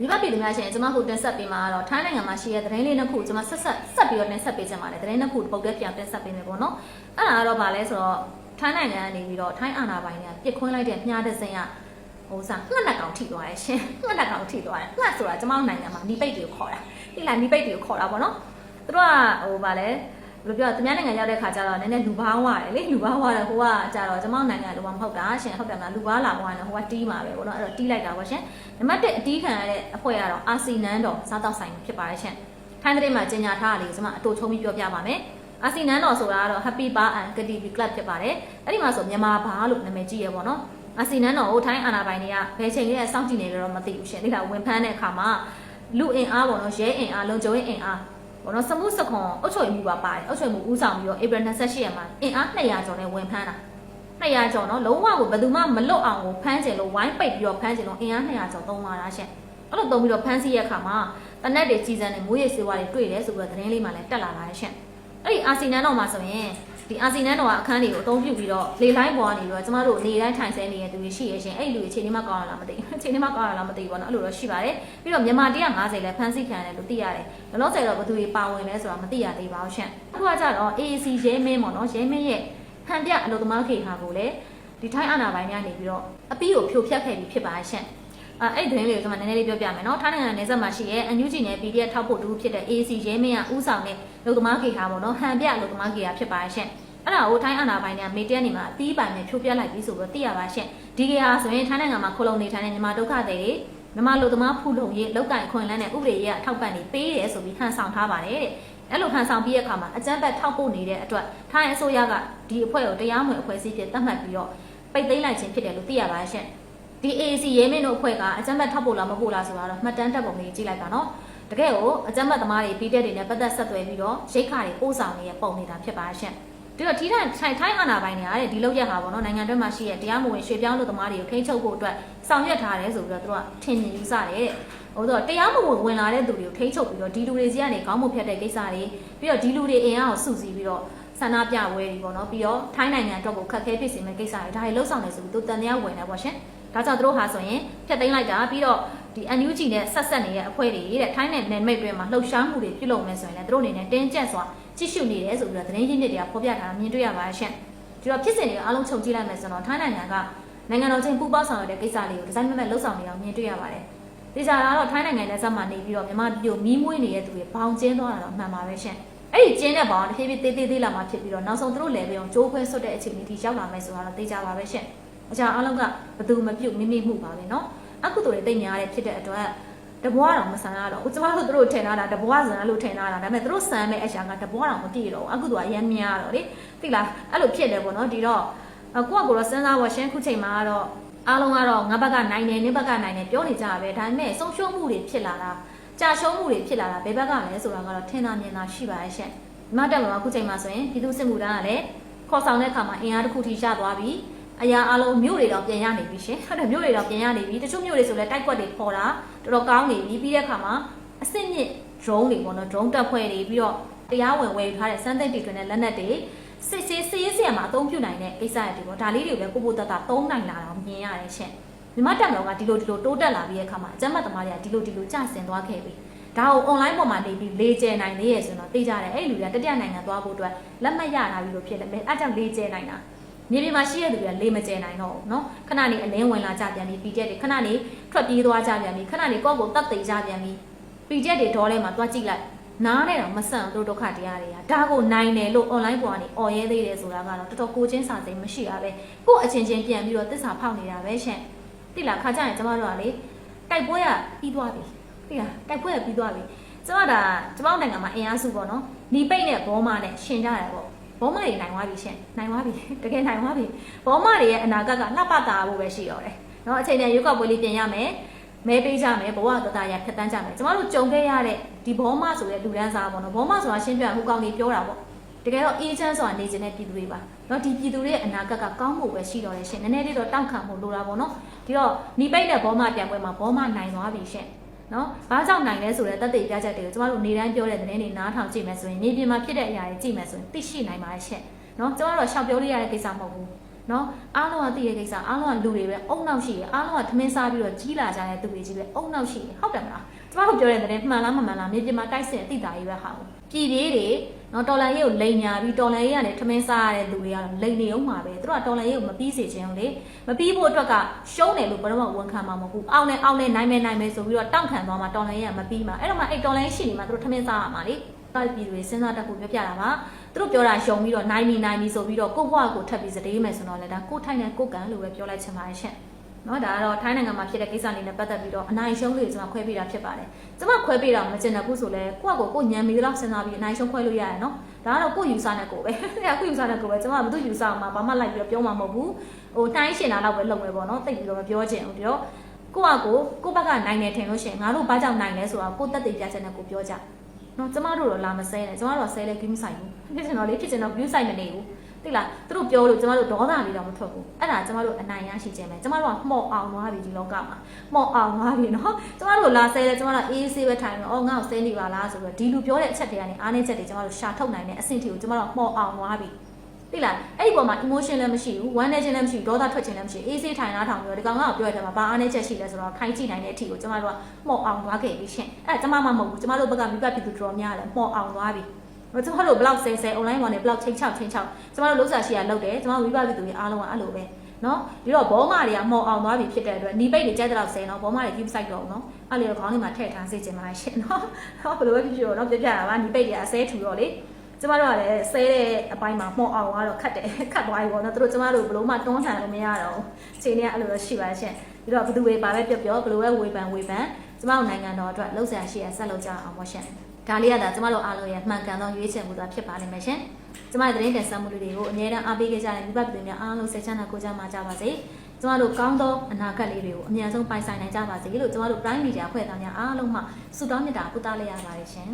ဒီဘက်ပြည်သူများရှင်ကျွန်မဟိုတင်ဆက်ပေးမှာကတော့ထိုင်းနိုင်ငံမှာရှိတဲ့သတင်းလေးနှစ်ခုကျွန်မဆက်ဆက်ဆက်ပြီးတော့တင်ဆက်ပေးချင်ပါတယ်သတင်းနှစ်ခုပုတ်တဲ့ပြန်တင်ဆက်ပေးမယ်ပေါ့နော်အဲ့ဒါကတော့ဗာလဲဆိုတော့ထိုင်းနိုင်ငံကနေပြီးတော့ထိုင်းအာဏာပိုင်တွေကပြစ်ခွင်းလိုက်တဲ့မြားတဲ့စင်ကဟိုစားငှက်နှက်ကောင်ထိသွားတယ်ရှင်ငှက်နှက်ကောင်ထိသွားတယ်ငှက်ဆိုတာကျွန်မတို့နိုင်ငံမှာနီပိတ်တွေကိုခေါ်တာဒီလားနီပိတ်တွေကိုခေါ်တာပေါ့နော်သူတို့ကဟိုဗာလဲ ဘယ်လိုပြောသူများနိုင်ငံရောက်တဲ့ခါကျတော့နည်းနည်းလူဘာဝရတယ်လေလူဘာဝရတယ်ဟိုကကျတော့ကျွန်မတို့နိုင်ငံလိုမှမဟုတ်တာရှင်ဟုတ်တယ်မလားလူဘာလာဘွားနဲ့ဟိုကတီးမှာပဲပေါ့နော်အဲ့တော့တီးလိုက်တာပေါ့ရှင်နံပါတ်1အတီးခံရတဲ့အဖွဲ့ကတော့အာစီနန်တော်စားတောက်ဆိုင်ဖြစ်ပါတယ်ရှင်ထိုင်းတဲ့မှာကျင်ညာထားတာလေးကျွန်မအတူချုံပြီးပြောပြပါမယ်အာစီနန်တော်ဆိုတာကတော့ Happy Bar and Activity Club ဖြစ်ပါတယ်အဲ့ဒီမှာဆိုမြန်မာဘာလို့နာမည်ကြီးရပေါ့နော်အာစီနန်တော်ကိုထိုင်းအာဏာပိုင်တွေကဘယ်ချိန်လေးစောင့်ကြည့်နေကြတော့မသိဘူးရှင်ဒီကဝင်ဖမ်းတဲ့အခါမှာလူအင်အားပေါ့နော်ရဲအင်အားလုံခြုံရေးအင်အား ဘောနော်စမှုစခွန်အုတ်ချွေမှုပါပါတယ်အုတ်ချွေမှုဦးဆောင်ပြီးတော့ April 28ရက်မှာအင်အား200ကျော်နဲ့ဝင်ဖမ်းတာ200ကျော်နော်လုံးဝကိုဘယ်သူမှမလွတ်အောင်ကိုဖမ်းကျင်လို့ဝိုင်းပိတ်ပြီးတော့ဖမ်းကျင်လို့အင်အား200ကျော်သုံးလာတာရှင့်အဲ့လိုသုံးပြီးတော့ဖမ်းဆီးရအခါမှာတနက်တွေကြီးစံနဲ့မိုးရေစေဝါတွေတွေ့တယ်ဆိုပြီးတော့သတင်းလေးမှလည်းတက်လာတာရှင့်အဲ့ဒီအာစီနန်တော်မှာဆိုရင် ဒီအာစီနန်တော်ကအခန်းတွေကိုအသုံးပြုပြီးတော့လေလိုင်းပေါ်ကနေပြီးတော့ကျမတို့နေတိုင်းထိုင်ဆဲနေတဲ့သူတွေရှိရရှင်အဲ့ဒီလူတွေချိန်နေမှကောင်းရလားမသိဘူးချိန်နေမှကောင်းရလားမသိဘူးပေါ့နော်အဲ့လိုတော့ရှိပါတယ်ပြီးတော့မြန်မာ150လည်းဖမ်းဆီးခံရတယ်လို့သိရတယ်ဘယ်လို့ဆယ်တော့ဘယ်သူတွေပါဝင်လဲဆိုတာမသိရသေးပါဘူးရှင့်အခုကကြတော့ AAC ရဲမင်းပေါ့နော်ရဲမင်းရဲ့ဟန်ပြအလုပ်သမားခေဟာကိုလည်းဒီထိုင်းအာဏာပိုင်များနေပြီးတော့အပီးကိုဖြိုဖျက်ခဲ့ပြီးဖြစ်ပါရှင့် အဲ့အဲ့ဒီသတင်းလေးကိုကျွန်မနည်းနည်းလေးပြောပြမယ်နော်ထိုင်းနိုင်ငံနယ်စပ်မှာရှိရဲ့အန်ယူဂျီနဲ့ PDF ထောက်ဖို့တူဖြစ်တဲ့ AAC ရဲမင်းကဥဆောင်တဲ့လူသမားခေဟာပေါ့နော်ဟန်ပြလူသမားခေဟာဖြစ်ပါရှင့်အဲ့ဒါကိုထိုင်းအာဏာပိုင်တွေကမေတ္တနေမှာအသီးပိုင်နဲ့ဖြိုဖျက်လိုက်ပြီးဆိုပြီးတော့သိရပါရှင့်ဒီကေဟာဆိုရင်ထိုင်းနိုင်ငံမှာခလုံးနေထိုင်တဲ့မြန်မာဒုက္ခသည်တွေမြန်မာလူသမားဖူလုံရေးလောက်ကင်ခွင့်လန်းတဲ့ဥပဒေရေးအထောက်ပံ့နေပေးတယ်ဆိုပြီးဟန်ဆောင်ထားပါတယ်တဲ့အဲ့လိုဟန်ဆောင်ပြီးတဲ့အခါမှာအကြမ်းဖက်ထောက်ပို့နေတဲ့အတွက်ထိုင်းအစိုးရကဒီအဖွဲ့ကိုတရားမဝင်အဖွဲ့အစည်းဖြစ်သတ်မှတ်ပြီးတော့ပိတ်သိမ်းလိုက်ခြင်းဖြစ်တယ်လို့သိရပါရှင့် ဒီ AAC ရဲမင်းတို့အဖွဲ့ကအကြမ်းဖက်ထောက်ပို့လားမပို့လားဆိုတာတော့မှတ်တမ်းတက်ပုံလေးကြည့်လိုက်ပါနော်တကယ်ကိုအကြမ်းဖက်သမားတွေပြီးတဲ့တွေနဲ့ပတ်သက်ဆက်သွယ်ပြီးတော့ရိတ်ခါတွေပို့ဆောင်နေတဲ့ပုံနေတာဖြစ်ပါရှင့်ဒီတော့ထိထိုင်ထိုင်ထိုင်းအာဏာပိုင်တွေကတဲ့ဒီလောက်ရက်ဟာပေါ့နော်နိုင်ငံတွင်းမှာရှိတဲ့တရားမဝင်ရွှေပြောင်းလူသမားတွေကိုခိမ့်ချုပ်ဖို့အတွက်ဆောင်ရွက်ထားတယ်ဆိုပြီးတော့သူတို့ကထင်မြင်ယူဆတယ်တဲ့ဟိုတော့တရားမဝင်ဝင်လာတဲ့သူတွေကိုထိမ့်ချုပ်ပြီးတော့ဒီလူတွေစီကနေခေါင်းမဖြတ်တဲ့ကိစ္စတွေပြီးတော့ဒီလူတွေအင်အားကိုစုစည်းပြီးတော့ဆန္ဒပြပွဲတွေပေါ့နော်ပြီးတော့ထိုင်းနိုင်ငံအတွက်ကိုခက်ခဲဖြစ်စေမယ့်ကိစ္စတွေဒါတွေလှုပ်ဆောင်နေဆိုပြီးသူတန်တရားဝင်နေပေါ့ရှင် ဒါကြောင့်သူတို့ဟာဆိုရင်ဖြတ်သိမ်းလိုက်တာပြီးတော့ဒီ NUG နဲ့ဆက်ဆက်နေတဲ့အဖွဲ့တွေတဲ့ထိုင်းနယ်နယ်မိတ်တွေမှာလှုပ်ရှားမှုတွေပြုလုပ်မယ်ဆိုရင်လည်းသူတို့အနေနဲ့တင်းကျပ်စွာကြည့်ရှုနေတယ်ဆိုပြီးတော့သတင်းရင်းမြစ်တွေကဖော်ပြထားတာမြင်တွေ့ရပါရှင့်ဒီတော့ဖြစ်စဉ်တွေအားလုံးခြုံကြည့်လိုက်မယ်ဆိုတော့ထိုင်းနိုင်ငံကနိုင်ငံတော်ချင်းပူးပေါင်းဆောင်ရွက်တဲ့ကိစ္စလေးကိုဒီဇိုင်းမဲ့မဲ့လှုပ်ဆောင်နေအောင်မြင်တွေ့ရပါတယ်ဒီကြတာတော့ထိုင်းနိုင်ငံနဲ့ဆက်မှနေပြီးတော့မြန်မာပြည်ကိုမီးမွေးနေတဲ့သူတွေဘောင်ကျင်းသွားတာတော့မှန်ပါပဲရှင့်အဲ့ဒီကျင်းတဲ့ဘောင်တဖြည်းဖြည်းသေးသေးသေးလာမှဖြစ်ပြီးတော့နောက်ဆုံးသူတို့လည်းပဲအောင်ကြိုးခွဲဆွတ်တဲ့အခြေအနေထိရောက်လာမယ်ဆိုတာတော့သိကြပါပဲရှင့် အကြအားလုံးကဘသူမပြုတ်မိမိမှုပါပဲเนาะအခုတို့တွေတိတ်များတဲ့ဖြစ်တဲ့အတွက်တဘွားတော်မဆန်ရတော့ကျမတို့တို့ထင်ထားတာတဘွားဆန်လို့ထင်ထားတာဒါပေမဲ့တို့ဆန်မဲ့အရှာကတဘွားတော်မတည်တော့အခုတို့အရမ်းများတော့လေသိလားအဲ့လိုဖြစ်တယ်ပေါ့နော်ဒီတော့ကိုကကိုတော့စဉ်းစားပါရှင်းခုချိန်မှာကတော့အားလုံးကတော့ငါဘက်ကနိုင်တယ်နင်းဘက်ကနိုင်တယ်ပြောနေကြတာပဲဒါပေမဲ့ဆုံးရှုံးမှုတွေဖြစ်လာတာကြာရှုံးမှုတွေဖြစ်လာတာဘယ်ဘက်ကလဲဆိုတာကတော့ထင်သာမြင်သာရှိပါရဲ့ရှင့်ဒီမှာတက်မှာခုချိန်မှာဆိုရင်ပြည်သူစစ်မှုထမ်းကလည်းခေါ်ဆောင်တဲ့အခါမှာအင်အားတစ်ခုထိရသွားပြီ အရာအလုံးမြို့တွေတော့ပြန်ရနေပြီရှင်ဟုတ်တယ်မြို့တွေတော့ပြန်ရနေပြီတချို့မြို့တွေဆိုလည်းတိုက်ကွက်တွေပေါ်တာတော်တော်ကောင်းနေပြီပြီးတဲ့အခါမှာအစစ်မြင့် drone တွေပေါ့နော် drone တပ်ဖွဲ့တွေပြီးတော့တရားဝင်ဝယ်ယူထားတဲ့စမ်းသပ်တီထွင်တဲ့လက်နက်တွေစစ်စစ်စစ်ရေးဆရာမှာအသုံးပြုနိုင်တဲ့ကိစ္စတွေပေါ့ဒါလေးတွေလည်းပို့ပို့တတ်တာသုံးနိုင်လာတော့မြင်ရတယ်ရှင်မြမတက်တော်ကဒီလိုဒီလိုတိုးတက်လာပြီးတဲ့အခါမှာအကျမ်းမသမားတွေကဒီလိုဒီလိုကျဆင်သွားခဲ့ပြီဒါကို online ပေါ်မှာနေပြီးလေကျယ်နိုင်သေးရဲ့ဆိုတော့သိကြတယ်အဲ့ဒီလူတွေကတတိယနိုင်ငံသွားဖို့အတွက်လက်မှတ်ရတာပြီးလို့ဖြစ်တယ်အဲအကြောင့်လေကျယ်နိုင်တာ မြေပြင်မှာရှိတဲ့သူတွေကလေမကျယ်နိုင်တော့ဘူးเนาะခဏနေအလင်းဝင်လာကြပြန်ပြီပြီးတဲ့တွေခဏနေထွက်ပြေးသွားကြပြန်ပြီခဏနေကိုယ့်ကိုတတ်သိကြပြန်ပြီပြီးတဲ့တွေဒေါ်လဲမှာသွားကြည့်လိုက်နားနဲ့တော့မဆန့်တို့ဒုက္ခတရားတွေကဒါကိုနိုင်တယ်လို့ online ပေါ်ကနေអော်ရဲသေးတယ်ဆိုတာကတော့တော်တော်ကိုချင်းစာသိမ်းမရှိရပဲကို့အချင်းချင်းပြန်ပြီးတော့တစ္ဆာဖောက်နေတာပဲရှင့်တိလားခါကြရင်ကျမတို့ကလေတိုက်ပွဲကပြီးသွားပြီတိလားတိုက်ပွဲကပြီးသွားပြီကျမဒါကျမတို့နိုင်ငံမှာအင်အားစုပေါ့နော်ညီပိတ်နဲ့ဘောမနဲ့ရှင်ကြတယ်ပေါ့ ဘောမတွေနိုင်သွားပြီရှင်နိုင်သွားပြီတကယ်နိုင်သွားပြီဘောမတွေရဲ့အနာဂတ်ကလှပတာဖို့ပဲရှိတော့တယ်နော်အချိန်တန်ရွေးကောက်ပွဲလေးပြင်ရမယ်မဲပေးကြမယ်ဘဝသတ္တရဖြတ်တန်းကြမယ်ကျမတို့ကြုံခဲ့ရတဲ့ဒီဘောမဆိုတဲ့လူဒန်းစားပေါ့နော်ဘောမဆိုတာရှင်းပြဟိုကောင်ကြီးပြောတာပေါ့တကယ်တော့အေးချမ်းစွာနေခြင်းတဲ့ပြည်သူတွေပါเนาะဒီပြည်သူတွေရဲ့အနာဂတ်ကကောင်းဖို့ပဲရှိတော့တယ်ရှင်နည်းနည်းလေးတော့တောင့်ခံဖို့လိုတာပေါ့နော်ဒီတော့ညီပိတ်တဲ့ဘောမပြန်ပွဲမှာဘောမနိုင်သွားပြီရှင် နော်ဘာကြောင့်နိုင်လဲဆိုတဲ့တက်တဲ့ပြချက်တွေကိုကျမတို့နေတိုင်းပြောတဲ့သတင်းတွေနားထောင်ကြည့်မယ်ဆိုရင်နေပြင်မှာဖြစ်တဲ့အရာတွေကြည့်မယ်ဆိုရင်သိရှိနိုင်ပါရဲ့ရှင့်နော်ကျမတို့ရှောက်ပြောလို့ရတဲ့ကိစ္စမဟုတ်ဘူးနော်အားလုံးကသိတဲ့ကိစ္စအားလုံးကလူတွေပဲအုံနောက်ရှိရအားလုံးကထမင်းစားပြီးတော့ကြီးလာကြတဲ့သူတွေကြီးပဲအုံနောက်ရှိရဟုတ်တယ်မလားကျမတို့ပြောတဲ့တဲ့မှန်လားမမှန်လားမြေပြင်မှာတိုက်စစ်အသိတာကြီးပဲဟာပြည်သေးတွေနော်တော်လန်ရေးကိုလိန်ညာပြီးတော်လန်ရေးကနေထမင်းစားရတဲ့လူတွေကတော့လိန်နေအောင်ပါပဲသူတို့ကတော်လန်ရေးကိုမပြီးစေချင်ဘူးလေမပြီးဖို့အတွက်ကရှုံးတယ်လို့ဘယ်တော့မှဝန်ခံမှာမဟုတ်ဘူးအောင်းနဲ့အောင်းနဲ့နိုင်မယ်နိုင်မယ်ဆိုပြီးတော့တောင့်ခံသွားမှာတော်လန်ရေးကမပြီးမှာအဲ့တော့မှအဲ့တော်လန်ရေးရှိနေမှာသူတို့ထမင်းစားရမှာလေတိုက်ပြည်တွေစဉ်းစားတတ်ဖို့ပြောပြတာပါသူတို့ပြောတာရှုံပြီးတော့နိုင်ပြီနိုင်ပြီဆိုပြီးတော့ကိုယ့်ဘဝကိုထပ်ပြီးစတေးမယ်ဆိုတော့လေဒါကိုယ်ထိုင်တဲ့ကိုယ်ကံလို့ပဲပြောလိုက်ချင်ပါတယ်ရှင့် နော်ဒါကတော့ထိုင်းနိုင်ငံမှာဖြစ်တဲ့ကိစ္စလေးနဲ့ပတ်သက်ပြီးတော့အနိုင်ရှုံးလေးကိုကျွန်မခွဲပေးတာဖြစ်ပါတယ်ကျွန်မခွဲပေးတာမကျင်တဲ့ဘူးဆိုလဲကိုယ့်ကိုယ်ကိုညံမီတော့စဉ်းစားပြီးအနိုင်ရှုံးခွဲလို့ရတယ်နော်ဒါကတော့ကိုယ့်ယူဆနဲ့ကိုယ်ပဲအဲ့ကိုယ့်ယူဆနဲ့ကိုယ်ပဲကျွန်မဘာလို့ယူဆအောင်မှာဘာမှလိုက်ပြီးတော့ပြောမှာမဟုတ်ဘူးဟိုတိုင်းရှင်တာတော့ပဲလုပ်မယ်ပေါ့နော်တိတ်ပြီးတော့မပြောချင်ဘူးပြီးတော့ကိုယ့်အကိုကိုယ့်ဘက်ကနိုင်တယ်ထင်လို့ရှိရင်ငါတို့ဘာကြောင့်နိုင်လဲဆိုတာကိုယ့်တက်တည်ပြချက်နဲ့ကိုပြောကြနော်ကျမတို့တော့လာမဆဲနဲ့ကျမတို့ဆဲလဲဂိမ်းဆိုင်ဘူးဖြစ်ချင်တော့လေဖြစ်ချင်တော့ view site မနေဘူး သိလားသူတို့ပြောလို့ကျမတို့ဒေါသလေးတော့မထွက်ဘူးအဲ့ဒါကျမတို့အနိုင်ရရှိခြင်းပဲကျမတို့ကမှော့အောင်သွားပြီဒီလောကမှာမှော့အောင်သွားပြီနော်ကျမတို့လာဆဲလဲကျမတို့အေးဆေးပဲထိုင်တော့အော်ငါ့ကိုဆဲနေပါလားဆိုတော့ဒီလူပြောတဲ့အချက်တွေကနေအားနည်းချက်တွေကျမတို့ရှာထုတ်နိုင်တဲ့အဆင့်ထိကိုကျမတို့မှော့အောင်သွားပြီသိလားအဲ့ဒီပေါ်မှာ emotion လည်းမရှိဘူးဝမ်းနည်းခြင်းလည်းမရှိဘူးဒေါသထွက်ခြင်းလည်းမရှိဘူးအေးဆေးထိုင်လားထောင်ပြီးတော့ဒီကောင်ကပြောရတဲ့မှာဘာအားနည်းချက်ရှိလဲဆိုတော့ခိုင်းကြည့်နိုင်တဲ့အထိကိုကျမတို့ကမှော့အောင်သွားခဲ့ပြီရှင်အဲ့ကျမမှမဟုတ်ဘူးကျမတို့ဘက်ကမိဘပြည်သူတော်များလည်းမှော့အောင်သွားပြီ ကျမတို့ blog ဆဲဆဲ online ပေါ်နေ blog ချိန်ချောက်ချိန်ချောက်ကျမတို့လုံးစာရှိရလောက်တယ်ကျမတို့မိဘပြည်သူတွေအားလုံးကအဲ့လိုပဲနော်ဒီတော့ဘောမတွေကမှော်အောင်သွားပြီဖြစ်တဲ့အတွက်နီပိတ်တွေကြက်တဲ့လောက်ဆဲနော်ဘောမတွေ keep site တော့နော်အဲ့လေခေါင်းလေးမှာထည့်ထားစေချင်ပါရှင်နော်ဟောဘယ်လိုပဲဖြစ်ဖြစ်တော့ပြပြတာပါနီပိတ်တွေအဆဲထူတော့လေကျမတို့ကလည်းဆဲတဲ့အပိုင်းမှာမှော်အောင်ကတော့ခတ်တယ်ခတ်သွားပြီပေါ့နော်သူတို့ကျမတို့ဘလို့မှတွန်းထန်လို့မရတော့ဘူးချိန်တွေကအဲ့လိုတော့ရှိပါရှင်ပြီးတော့ဘယ်သူတွေပါပဲပြောပြောဘလို့ပဲဝေဖန်ဝေဖန်ကျမတို့နိုင်ငံတော်အတွက်လှုပ်ရှားရှိရဆက်လုပ်ကြအောင်ပါရှင် ဒါလေးကဒါကျမတို့အားလုံးရဲ့မှန်ကန်သောရွေးချယ်မှုသာဖြစ်ပါလိမ့်မယ်ရှင်ကျမတို့သတင်းတင်ဆက်မှုတွေကိုအမြဲတမ်းအားပေးကြတဲ့မိဘပြည်သူများအားလုံးစိတ်ချမ်းသာကိုယ်ကျန်းမာကြပါစေကျမတို့ကောင်းသောအနာဂတ်လေးတွေကိုအမြန်ဆုံးပိုင်ဆိုင်နိုင်ကြပါစေလို့ကျမတို့ Prime Media ဖွဲ့သားများအားလုံးမှဆုတောင်းမေတ္တာပို့သလိုက်ရပါတယ်ရှင်